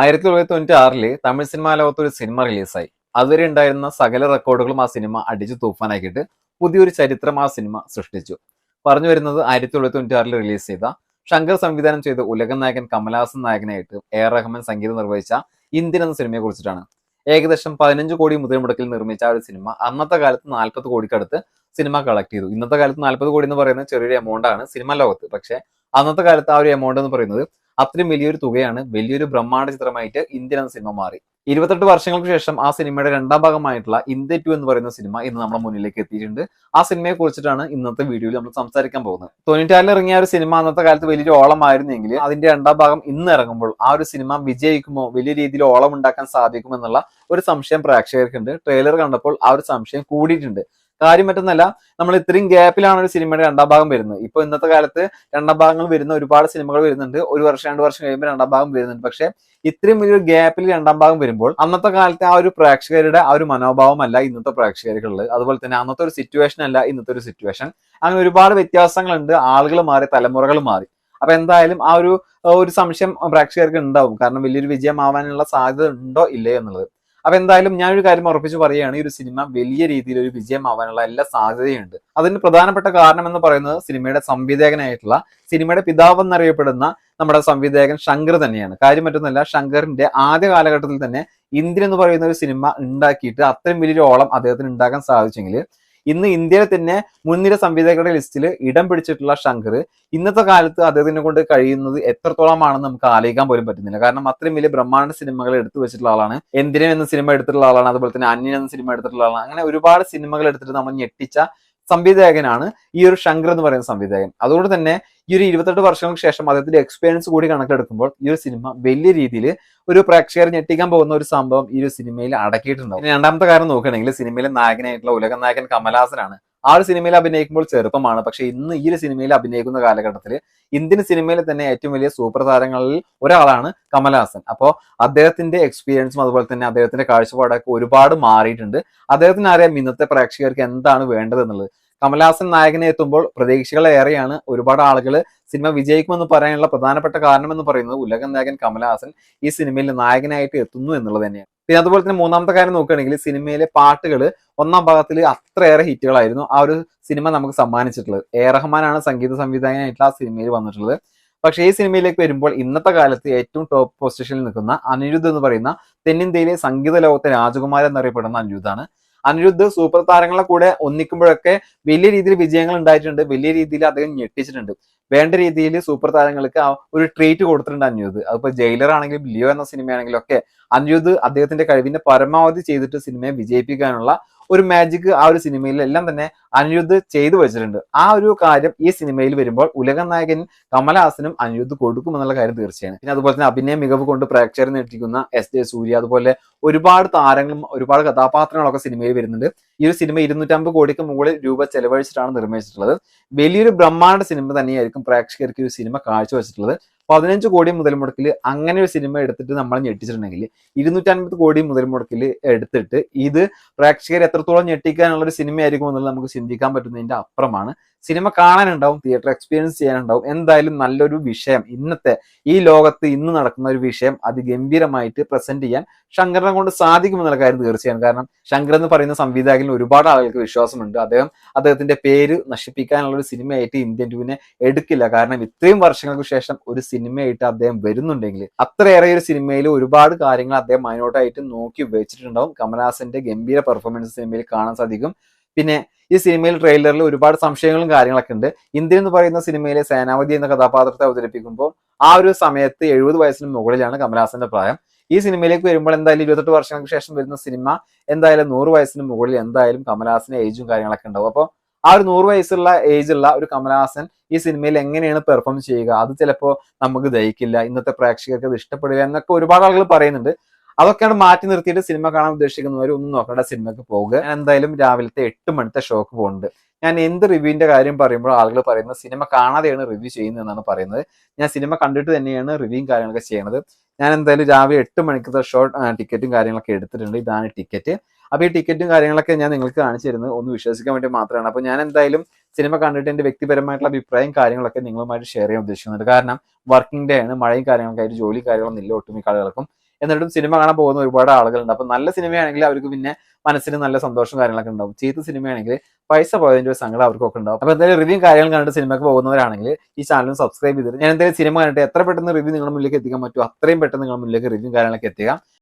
ആയിരത്തി തൊള്ളായിരത്തി തൊണ്ണൂറ്റി ആറിൽ തമിഴ് സിനിമാ ലോകത്ത് ഒരു സിനിമ റിലീസായി. അതുവരെ ഉണ്ടായിരുന്ന സകല റെക്കോർഡുകളും ആ സിനിമ അടിച്ചു തൂഫാനാക്കിയിട്ട് പുതിയൊരു ചരിത്രം ആ സിനിമ സൃഷ്ടിച്ചു. പറഞ്ഞു വരുന്നത് ആയിരത്തി തൊള്ളായിരത്തി തൊണ്ണൂറ്റി ആറിൽ റിലീസ് ചെയ്ത ശങ്കർ സംവിധാനം ചെയ്ത ഉലകൻ നായകൻ കമലഹാസൻ നായകനായിട്ട് എ ആർ റഹ്മാൻ സംഗീതം നിർവഹിച്ച ഇന്ത്യൻ എന്ന സിനിമയെ കുറിച്ചിട്ടാണ്. ഏകദേശം പതിനഞ്ച് കോടി മുതൽ മുടക്കിൽ നിർമ്മിച്ച ഒരു സിനിമ അന്നത്തെ കാലത്ത് നാൽപ്പത് കോടിക്കടുത്ത് സിനിമ കളക്ട് ചെയ്തു. ഇന്നത്തെ കാലത്ത് നാൽപ്പത് കോടി എന്ന് പറയുന്നത് ചെറിയൊരു എമൗണ്ട് ആണ് സിനിമ ലോകത്ത്. പക്ഷേ അന്നത്തെ കാലത്ത് ആ ഒരു എമൗണ്ട് എന്ന് പറയുന്നത് അത്രയും വലിയൊരു തുകയാണ് വലിയൊരു ബ്രഹ്മാണ്ഡ ചിത്രമായിട്ട് ഇന്ത്യൻ എന്ന സിനിമ മാറി. ഇരുപത്തെട്ട് വർഷങ്ങൾക്ക് ശേഷം ആ സിനിമയുടെ രണ്ടാം ഭാഗമായിട്ടുള്ള ഇന്ത്യ ടു എന്ന് പറയുന്ന സിനിമ ഇന്ന് നമ്മുടെ മുന്നിലേക്ക് എത്തിയിട്ടുണ്ട്. ആ സിനിമയെ കുറിച്ചിട്ടാണ് ഇന്നത്തെ വീഡിയോയിൽ നമ്മൾ സംസാരിക്കാൻ പോകുന്നത്. തൊണ്ണൂറ്റാറിൽ ഇറങ്ങിയ ഒരു സിനിമ അന്നത്തെ കാലത്ത് വലിയൊരു ഓളമായിരുന്നെങ്കിൽ അതിന്റെ രണ്ടാം ഭാഗം ഇന്ന് ഇറങ്ങുമ്പോൾ ആ ഒരു സിനിമ വിജയിക്കുമോ വലിയ രീതിയിൽ ഓളം ഉണ്ടാക്കാൻ സാധിക്കുമോ എന്നുള്ള ഒരു സംശയം പ്രേക്ഷകർക്കുണ്ട്. ട്രെയിലർ കണ്ടപ്പോൾ ആ ഒരു സംശയം കൂടിയിട്ടുണ്ട്. കാര്യം മറ്റൊന്നല്ല നമ്മൾ ഇത്രയും ഗ്യാപ്പിലാണ് ഒരു സിനിമയുടെ രണ്ടാം ഭാഗം വരുന്നത്. ഇപ്പൊ ഇന്നത്തെ കാലത്ത് രണ്ടാം ഭാഗങ്ങൾ വരുന്ന ഒരുപാട് സിനിമകൾ വരുന്നുണ്ട്. ഒരു വർഷം രണ്ട് വർഷം കഴിയുമ്പോൾ രണ്ടാം ഭാഗം വരുന്നുണ്ട്. പക്ഷെ ഇത്രയും വലിയൊരു ഗ്യാപ്പിൽ രണ്ടാം ഭാഗം വരുമ്പോൾ അന്നത്തെ കാലത്തെ ആ ഒരു പ്രേക്ഷകരുടെ ആ ഒരു മനോഭാവമല്ല ഇന്നത്തെ പ്രേക്ഷകർക്കുള്ളത് അതുപോലെ തന്നെ അന്നത്തെ ഒരു സിറ്റുവേഷൻ അല്ല ഇന്നത്തെ ഒരു സിറ്റുവേഷൻ അങ്ങനെ ഒരുപാട് വ്യത്യാസങ്ങളുണ്ട്. ആളുകൾ മാറി തലമുറകൾ മാറി. അപ്പൊ എന്തായാലും ആ ഒരു ഒരു സംശയം പ്രേക്ഷകർക്ക് ഉണ്ടാവും. കാരണം വലിയൊരു വിജയമാവാനുള്ള സാധ്യത ഉണ്ടോ ഇല്ലയോ എന്നുള്ളത്. അപ്പൊ എന്തായാലും ഞാനൊരു കാര്യം ഉറപ്പിച്ച് പറയുകയാണ് ഈ ഒരു സിനിമ വലിയ രീതിയിൽ ഒരു വിജയമാവാനുള്ള എല്ലാ സാധ്യതയുണ്ട്. അതിന് പ്രധാനപ്പെട്ട കാരണം എന്ന് പറയുന്നത് സിനിമയുടെ സംവിധായകനായിട്ടുള്ള സിനിമയുടെ പിതാവ് എന്നറിയപ്പെടുന്ന നമ്മുടെ സംവിധായകൻ ശങ്കർ തന്നെയാണ്. കാര്യം മറ്റൊന്നല്ല ശങ്കറിന്റെ ആദ്യ കാലഘട്ടത്തിൽ തന്നെ ഇന്ത്യൻ എന്ന് പറയുന്ന ഒരു സിനിമ ഉണ്ടാക്കിയിട്ട് അത്രയും വലിയൊരു ഓളം അദ്ദേഹത്തിന് ഉണ്ടാക്കാൻ സാധിച്ചെങ്കിൽ ഇന്ന് ഇന്ത്യയിലെ തന്നെ മുൻനിര സംവിധായകരുടെ ലിസ്റ്റിൽ ഇടം പിടിച്ചിട്ടുള്ള ശങ്കർ ഇന്നത്തെ കാലത്ത് അദ്ദേഹത്തിനെ കൊണ്ട് കഴിയുന്നത് എത്രത്തോളമാണെന്ന് നമുക്ക് ആലോചിക്കാൻ പോലും പറ്റുന്നില്ല. കാരണം അത്രയും വലിയ ബ്രഹ്മാണ്ഡ സിനിമകൾ എടുത്തു വെച്ചിട്ടുള്ള ആളാണ്. എന്തിനും എന്ന സിനിമ എടുത്തിട്ടുള്ള ആളാണ്. അതുപോലെ തന്നെ അന്യൻ എന്ന സിനിമ എടുത്തിട്ടുള്ള ആളാണ്. അങ്ങനെ ഒരുപാട് സിനിമകൾ എടുത്തിട്ട് നമ്മൾ ഞെട്ടിച്ച സംവിധായകനാണ് ഈ ഒരു ശങ്കർ എന്ന് പറയുന്ന സംവിധായകൻ. അതുകൊണ്ട് തന്നെ ഈ ഒരു ഇരുപത്തെട്ട് വർഷങ്ങൾക്ക് ശേഷം അദ്ദേഹത്തിന്റെ എക്സ്പീരിയൻസ് കൂടി കണക്കിലെടുക്കുമ്പോൾ ഈ ഒരു സിനിമ വലിയ രീതിയിൽ ഒരു പ്രേക്ഷകർ ഞെട്ടിക്കാൻ പോകുന്ന ഒരു സംഭവം ഈ ഒരു സിനിമയിൽ അടക്കിയിട്ടുണ്ടാവും. രണ്ടാമത്തെ കാര്യം നോക്കുകയാണെങ്കിൽ സിനിമയിലെ നായകനായിട്ടുള്ള ഉലക നായകൻ കമലഹാസനാണ് ആ ഒരു സിനിമയിൽ അഭിനയിക്കുമ്പോൾ ചെറുപ്പമാണ്. പക്ഷെ ഇന്ന് ഈ ഒരു സിനിമയിൽ അഭിനയിക്കുന്ന കാലഘട്ടത്തിൽ ഇന്ത്യൻ സിനിമയിലെ തന്നെ ഏറ്റവും വലിയ സൂപ്പർ താരങ്ങളിൽ ഒരാളാണ് കമലഹാസൻ അപ്പോൾ അദ്ദേഹത്തിന്റെ എക്സ്പീരിയൻസും അതുപോലെ തന്നെ അദ്ദേഹത്തിന്റെ കാഴ്ചപ്പാടൊക്കെ ഒരുപാട് മാറിയിട്ടുണ്ട്. അദ്ദേഹത്തിന് അറിയാം ഇന്നത്തെ പ്രേക്ഷകർക്ക് എന്താണ് വേണ്ടത് എന്നുള്ളത് കമലഹാസൻ നായകനെ എത്തുമ്പോൾ പ്രതീക്ഷകൾ ഏറെയാണ്. ഒരുപാട് ആളുകൾ സിനിമ വിജയിക്കുമെന്ന് പറയാനുള്ള പ്രധാനപ്പെട്ട കാരണം എന്ന് പറയുന്നത് ഉലകൻ നായകൻ കമലഹാസൻ ഈ സിനിമയിൽ നായകനായിട്ട് എത്തുന്നു എന്നുള്ളത് തന്നെയാണ്. പിന്നെ അതുപോലെ തന്നെ മൂന്നാമത്തെ കാര്യം നോക്കുകയാണെങ്കിൽ സിനിമയിലെ പാട്ടുകൾ ഒന്നാം ഭാഗത്തിൽ അത്രയേറെ ഹിറ്റുകളായിരുന്നു. ആ ഒരു സിനിമ നമുക്ക് സമ്മാനിച്ചിട്ടുള്ളത്. എ. റഹ്മാനാണ് സംഗീത സംവിധായകനായിട്ടുള്ള ആ സിനിമയിൽ വന്നിട്ടുള്ളത്. പക്ഷേ ഈ സിനിമയിലേക്ക് വരുമ്പോൾ ഇന്നത്തെ കാലത്ത് ഏറ്റവും ടോപ്പ് പൊസിഷനിൽ നിൽക്കുന്ന അനിരുദ്ധ് എന്ന് പറയുന്ന തെന്നിന്ത്യയിലെ സംഗീത ലോകത്തെ രാജകുമാരൻ എന്നറിയപ്പെടുന്ന അനിരുദ്ധാണ് അനിരുദ്ധ് സൂപ്പർ താരങ്ങളെ കൂടെ ഒന്നിക്കുമ്പോഴൊക്കെ വലിയ രീതിയിൽ വിജയങ്ങൾ ഉണ്ടായിട്ടുണ്ട്. വലിയ രീതിയിൽ അദ്ദേഹം ഞെട്ടിച്ചിട്ടുണ്ട്. വേണ്ട രീതിയിൽ സൂപ്പർ താരങ്ങൾക്ക് ഒരു ട്രീറ്റ് കൊടുത്തിട്ടുണ്ട് അനിരുദ്ധ്. അതിപ്പോ ജയിലർ ആണെങ്കിലും ലിയോ എന്ന സിനിമയാണെങ്കിലും ഒക്കെ അനിരുദ്ധ് അദ്ദേഹത്തിന്റെ കഴിവിന്റെ പരമാവധി ചെയ്തിട്ട് സിനിമയെ വിജയിപ്പിക്കാനുള്ള ഒരു മാജിക് ആ ഒരു സിനിമയിൽ എല്ലാം തന്നെ അനിരുദ്ധ് ചെയ്തു വെച്ചിട്ടുണ്ട്. ആ ഒരു കാര്യം ഈ സിനിമയിൽ വരുമ്പോൾ ഉലക നായകൻ കമലഹാസനും അനിരുദ്ധ് കൊടുക്കുമെന്നുള്ള കാര്യം തീർച്ചയാണ്. പിന്നെ അതുപോലെ തന്നെ അഭിനയ മികവ് കൊണ്ട് പ്രേക്ഷകരെ നേട്ടിരിക്കുന്ന എസ് ജെ സൂര്യ അതുപോലെ ഒരുപാട് താരങ്ങളും ഒരുപാട് കഥാപാത്രങ്ങളൊക്കെ സിനിമയിൽ വരുന്നുണ്ട്. ഈ ഒരു സിനിമ ഇരുന്നൂറ്റമ്പത് കോടിക്ക് മുകളിൽ രൂപ ചെലവഴിച്ചിട്ടാണ് നിർമ്മിച്ചിട്ടുള്ളത്. വലിയൊരു ബ്രഹ്മാണ്ഡ സിനിമ തന്നെയായിരിക്കും പ്രേക്ഷകർക്ക് ഈ സിനിമ കാഴ്ചവെച്ചിട്ടുള്ളത്. പതിനഞ്ച് കോടി മുതൽ മുടക്കിൽ അങ്ങനെ ഒരു സിനിമ എടുത്തിട്ട് നമ്മൾ ഞെട്ടിച്ചിട്ടുണ്ടെങ്കിൽ ഇരുന്നൂറ്റൻപത് കോടി മുതൽ മുടക്കിൽ എടുത്തിട്ട് ഇത് പ്രേക്ഷകരെ എത്രത്തോളം ഞെട്ടിക്കാനുള്ള ഒരു സിനിമയായിരിക്കും എന്നുള്ളത് നമുക്ക് ചിന്തിക്കാൻ പറ്റുന്നതിന്റെ അപ്പുറമാണ്. സിനിമ കാണാനുണ്ടാവും തിയേറ്റർ എക്സ്പീരിയൻസ് ചെയ്യാനുണ്ടാവും. എന്തായാലും നല്ലൊരു വിഷയം. ഇന്നത്തെ ഈ ലോകത്ത് ഇന്ന് നടക്കുന്ന ഒരു വിഷയം അതിഗംഭീരമായിട്ട് പ്രസന്റ് ചെയ്യാൻ ശങ്കറിനെ കൊണ്ട് സാധിക്കുമെന്നുള്ള കാര്യം തീർച്ചയാണ്. കാരണം ശങ്കർ എന്ന് പറയുന്ന സംവിധായകനിൽ ഒരുപാട് ആളുകൾക്ക് വിശ്വാസമുണ്ട്. അദ്ദേഹം അദ്ദേഹത്തിന്റെ പേര് നശിപ്പിക്കാനുള്ള ഒരു സിനിമയായിട്ട് ഇന്ത്യൻ ടൂവിനെ എടുക്കില്ല. കാരണം ഇത്രയും വർഷങ്ങൾക്ക് ശേഷം ഒരു സിനിമയായിട്ട് അദ്ദേഹം വരുന്നുണ്ടെങ്കിൽ അത്രയേറെ ഒരു സിനിമയിൽ ഒരുപാട് കാര്യങ്ങൾ അദ്ദേഹം മൈനോട്ടായിട്ട് നോക്കി വെച്ചിട്ടുണ്ടാവും. കമലഹാസന്റെ ഗംഭീര പെർഫോമൻസ് സിനിമയിൽ കാണാൻ സാധിക്കും. പിന്നെ ഈ സിനിമയിൽ ട്രെയിലറിൽ ഒരുപാട് സംശയങ്ങളും കാര്യങ്ങളൊക്കെ ഉണ്ട്. ഇന്ത്യൻ എന്ന് പറയുന്ന സിനിമയിലെ സേനാപതി എന്ന കഥാപാത്രത്തെ അവതരിപ്പിക്കുമ്പോൾ ആ ഒരു സമയത്ത് എഴുപത് വയസ്സിന് മുകളിലാണ് കമലഹാസന്റെ പ്രായം. ഈ സിനിമയിലേക്ക് വരുമ്പോൾ എന്തായാലും ഇരുപത്തെട്ട് വർഷങ്ങൾക്ക് ശേഷം വരുന്ന സിനിമ എന്തായാലും നൂറ് വയസ്സിന് മുകളിൽ എന്തായാലും കമലഹാസന് ഏജും കാര്യങ്ങളൊക്കെ ഉണ്ടാവും. അപ്പോൾ ആ ഒരു നൂറ് വയസ്സുള്ള ഏജ് ഉള്ള ഒരു കമലഹാസൻ ഈ സിനിമയിൽ എങ്ങനെയാണ് പെർഫോം ചെയ്യുക? അത് ചിലപ്പോൾ നമുക്ക് ദഹിക്കില്ല. ഇന്നത്തെ പ്രേക്ഷകർക്ക് അത് ഇഷ്ടപ്പെടില്ല എന്നൊക്കെ ഒരുപാട് ആളുകൾ പറയുന്നുണ്ട്. അതൊക്കെയാണ് മാറ്റി നിർത്തിയിട്ട് സിനിമ കാണാൻ ഉദ്ദേശിക്കുന്നവർ ഒന്നും നോക്കേണ്ട സിനിമയ്ക്ക് ഞാൻ എന്തായാലും രാവിലത്തെ എട്ട് മണിത്തെ ഷോക്ക് പോകുന്നുണ്ട്. ഞാൻ എന്ത് റിവ്യൂവിന്റെ കാര്യം പറയുമ്പോൾ ആളുകൾ പറയുന്നത് സിനിമ കാണാതെയാണ് റിവ്യൂ ചെയ്യുന്നത് എന്നാണ് പറയുന്നത്. ഞാൻ സിനിമ കണ്ടിട്ട് തന്നെയാണ് റിവ്യൂയും കാര്യങ്ങളൊക്കെ ചെയ്യുന്നത്. ഞാൻ എന്തായാലും രാവിലെ എട്ട് മണിക്കത്തെ ഷോ ടിക്കറ്റും കാര്യങ്ങളൊക്കെ എടുത്തിട്ടുണ്ട്. ഇതാണ് ടിക്കറ്റ്. അപ്പൊ ഈ ടിക്കറ്റും കാര്യങ്ങളൊക്കെ ഞാൻ നിങ്ങൾക്ക് കാണിച്ചു തരുന്നത് ഒന്ന് വിശ്വസിക്കാൻ വേണ്ടി മാത്രമാണ്. അപ്പൊ ഞാൻ എന്തായാലും സിനിമ കണ്ടിട്ട് എന്റെ വ്യക്തിപരമായിട്ടുള്ള അഭിപ്രായം കാര്യങ്ങളൊക്കെ നിങ്ങളുമായിട്ട് ഷെയർ ചെയ്യാൻ ഉദ്ദേശിക്കുന്നുണ്ട്. കാരണം വർക്കിംഗ് ഡേ ആണ് മഴയും കാര്യങ്ങളൊക്കെ ആയിട്ട് ജോലി കാര്യങ്ങളൊന്നും ഇല്ല ഒട്ടുമിക്ക ആളുകൾക്കും. എന്നിട്ടും സിനിമ കാണാൻ പോകുന്ന ഒരുപാട് ആളുകളുണ്ട്. അപ്പൊ നല്ല സിനിമയാണെങ്കിൽ അവർക്ക് പിന്നെ മനസ്സിന് നല്ല സന്തോഷം കാര്യങ്ങളൊക്കെ ഉണ്ടാവും. ചീത്ത സിനിമയാണെങ്കിൽ പൈസ പോയതിന്റെ ഒരു സങ്കടം അവർക്കൊക്കെ ഉണ്ടാവും. അപ്പൊ എന്തായാലും റിവ്യൂ കാര്യങ്ങൾ കണ്ടിട്ട് സിനിമയ്ക്ക് പോകുന്നവരാണെങ്കിൽ ഈ ചാനൽ സബ്സ്ക്രൈബ് ചെയ്തിട്ട് ഞാൻ എന്തായാലും സിനിമ കണ്ടിട്ട് എത്ര പെട്ടെന്ന് റിവ്യൂ നിങ്ങളുടെ മുന്നിലേക്ക് എത്തിക്കാൻ പറ്റുമോ? അത്രയും പെട്ടെന്ന് നിങ്ങളുടെ മുന്നിലേക്ക് റിവ്യൂ കാര്യങ്ങളൊക്കെ എത്തിക്കാം.